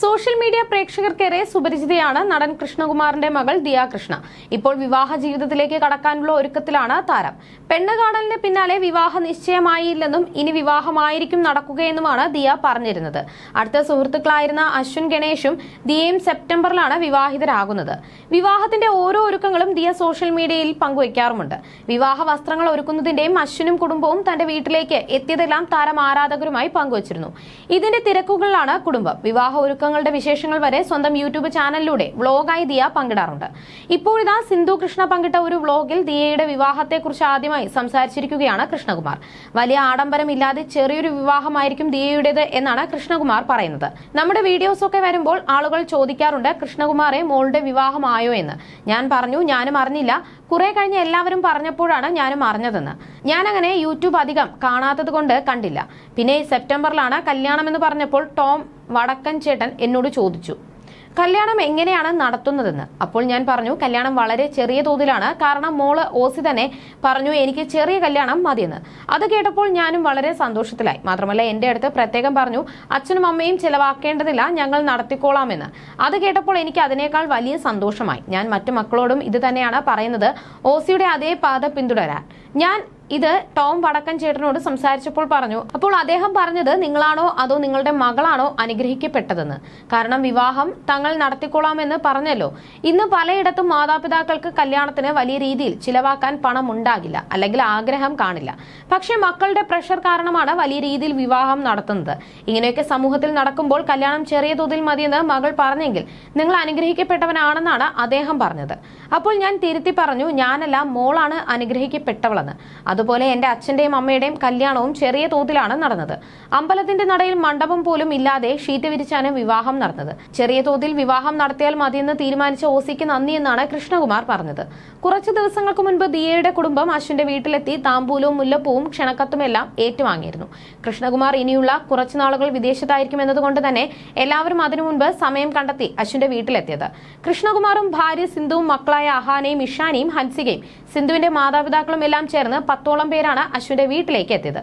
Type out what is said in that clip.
Social media പ്രേക്ഷകർക്കേറെ സുപരിചിതയാണ് നടൻ കൃഷ്ണകുമാറിന്റെ മകൾ ദിയ കൃഷ്ണ ഇപ്പോൾ വിവാഹ ജീവിതത്തിലേക്ക് കടക്കാനുള്ള ഒരുക്കത്തിലാണ് താരം. പെണ്ണ് കാണലിന് പിന്നാലെ വിവാഹ നിശ്ചയമായില്ലെന്നും ഇനി വിവാഹമായിരിക്കും നടക്കുകയെന്നുമാണ് ദിയ പറഞ്ഞിരുന്നത്. അടുത്ത സുഹൃത്തുക്കളായിരുന്ന അശ്വിൻ ഗണേഷും ദിയയും സെപ്റ്റംബറിലാണ് വിവാഹിതരാകുന്നത്. വിവാഹത്തിന്റെ ഓരോ ഒരുക്കങ്ങളും ദിയ സോഷ്യൽ മീഡിയയിൽ പങ്കുവയ്ക്കാറുമുണ്ട്. വിവാഹ വസ്ത്രങ്ങൾ ഒരുക്കുന്നതിന്റെയും അശ്വിനും കുടുംബവും തന്റെ വീട്ടിലേക്ക് എത്തിയതെല്ലാം താരം ആരാധകരുമായി പങ്കുവച്ചിരുന്നു. ഇതിന്റെ തിരക്കുകളിലാണ് കുടുംബം. വിവാഹ ഒരുക്കങ്ങളുടെ വിശേഷങ്ങൾ വരെ സ്വന്തം യൂട്യൂബ് ചാനലിലൂടെ വ്ളോഗായി ദിയ പങ്കിടാറുണ്ട്. ഇപ്പോഴിതാ സിന്ധു കൃഷ്ണ പങ്കിട്ട ഒരു വ്ളോഗിൽ ദിയയുടെ വിവാഹത്തെക്കുറിച്ച് ആദ്യമായി സംസാരിച്ചിരിക്കുകയാണ് കൃഷ്ണകുമാർ. വലിയ ആഡംബരമില്ലാതെ ചെറിയൊരു വിവാഹമായിരിക്കും ദിയയുടേത് എന്നാണ് കൃഷ്ണകുമാർ പറയുന്നത്. നമ്മുടെ വീഡിയോസ് ഒക്കെ വരുമ്പോൾ ആളുകൾ ചോദിക്കാറുണ്ട് കൃഷ്ണകുമാറെ മോളുടെ വിവാഹമായോ എന്ന്? ഞാൻ പറഞ്ഞു ഞാനും അറിഞ്ഞില്ല. കുറെ കഴിഞ്ഞ് എല്ലാവരും പറഞ്ഞപ്പോഴാണ് ഞാനും അറിഞ്ഞതെന്ന്. ഞാൻ അങ്ങനെ യൂട്യൂബ് അധികം കാണാത്തത് കൊണ്ട് കണ്ടില്ല. പിന്നെ സെപ്റ്റംബറിലാണ് കല്യാണം എന്ന് പറഞ്ഞപ്പോൾ ടോം വടക്കൻ ചേട്ടൻ എന്നോട് ചോദിച്ചു കല്യാണം എങ്ങനെയാണ് നടത്തുന്നതെന്ന്? അപ്പോൾ ഞാൻ പറഞ്ഞു കല്യാണം വളരെ ചെറിയ തോതിലാണ്. കാരണം മോൾ ഓസി തന്നെ പറഞ്ഞു എനിക്ക് ചെറിയ കല്യാണം മതിയെന്ന്. അത് കേട്ടപ്പോൾ ഞാനും വളരെ സന്തോഷത്തിലായി. മാത്രമല്ല എന്റെ അടുത്ത് പ്രത്യേകം പറഞ്ഞു അച്ഛനും അമ്മയും ചിലവാക്കേണ്ടതില്ല ഞങ്ങൾ നടത്തിക്കോളാമെന്ന്. അത് കേട്ടപ്പോൾ എനിക്ക് അതിനേക്കാൾ വലിയ സന്തോഷമായി. ഞാൻ മറ്റു മക്കളോടും ഇത് തന്നെയാണ് പറയുന്നത് ഓസിയുടെ അതേ പാത പിന്തുടരാൻ. ഞാൻ ഇത് ടോം വടക്കൻ ചേട്ടനോട് സംസാരിച്ചപ്പോൾ പറഞ്ഞു അപ്പോൾ അദ്ദേഹം പറഞ്ഞത് നിങ്ങളാണോ അതോ നിങ്ങളുടെ മകളാണോ അനുഗ്രഹിക്കപ്പെട്ടതെന്ന്? കാരണം വിവാഹം തങ്ങൾ നടത്തിക്കൊള്ളാമെന്ന് പറഞ്ഞല്ലോ. ഇന്ന് പലയിടത്തും മാതാപിതാക്കൾക്ക് കല്യാണത്തിന് വലിയ രീതിയിൽ ചിലവാക്കാൻ പണം ഉണ്ടാകില്ല അല്ലെങ്കിൽ ആഗ്രഹം കാണില്ല. പക്ഷേ മക്കളുടെ പ്രഷർ കാരണമാണ് വലിയ രീതിയിൽ വിവാഹം നടത്തുന്നത്. ഇങ്ങനെയൊക്കെ സമൂഹത്തിൽ നടക്കുമ്പോൾ കല്യാണം ചെറിയ തോതിൽ മതിയെന്ന് മകൾ പറഞ്ഞെങ്കിൽ നിങ്ങൾ അനുഗ്രഹിക്കപ്പെട്ടവനാണെന്നാണ് അദ്ദേഹം പറഞ്ഞത്. അപ്പോൾ ഞാൻ തിരുത്തി പറഞ്ഞു ഞാനല്ല മോളാണ് അനുഗ്രഹിക്കപ്പെട്ടവളെന്ന്. അതുപോലെ എന്റെ അച്ഛന്റെയും അമ്മയുടെയും കല്യാണവും ചെറിയ തോതിലാണ് നടന്നത്. അമ്പലത്തിന്റെ നടയിൽ മണ്ഡപം പോലും ഇല്ലാതെ ഷീറ്റ് വിരിച്ചാണ് വിവാഹം നടന്നത്. ചെറിയ തോതിൽ വിവാഹം നടത്തിയാൽ മതിയെന്ന് തീരുമാനിച്ച ഓസിക്ക് നന്ദി എന്നാണ് കൃഷ്ണകുമാർ പറഞ്ഞത്. കുറച്ചു ദിവസങ്ങൾക്ക് മുൻപ് ദിയയുടെ കുടുംബം അശ്വിന്റെ വീട്ടിലെത്തി താമ്പൂലവും മുല്ലപ്പൂവും ക്ഷണക്കത്തുമെല്ലാം ഏറ്റുവാങ്ങിയിരുന്നു. കൃഷ്ണകുമാർ ഇനിയുള്ള കുറച്ചു നാളുകൾ വിദേശത്തായിരിക്കും എന്നതുകൊണ്ട് തന്നെ എല്ലാവരും അതിനു മുൻപ് സമയം കണ്ടെത്തി അശ്വിന്റെ വീട്ടിലെത്തിയത്. കൃഷ്ണകുമാറും ഭാര്യ സിന്ധുവും മക്കളായ അഹാനയും ഇഷാനിയും ഹൻസികയും സിന്ധുവിന്റെ മാതാപിതാക്കളും എല്ലാം ചേർന്ന് പത്തോളം പേരാണ് അശ്വിന്റെ വീട്ടിലേക്ക് എത്തിയത്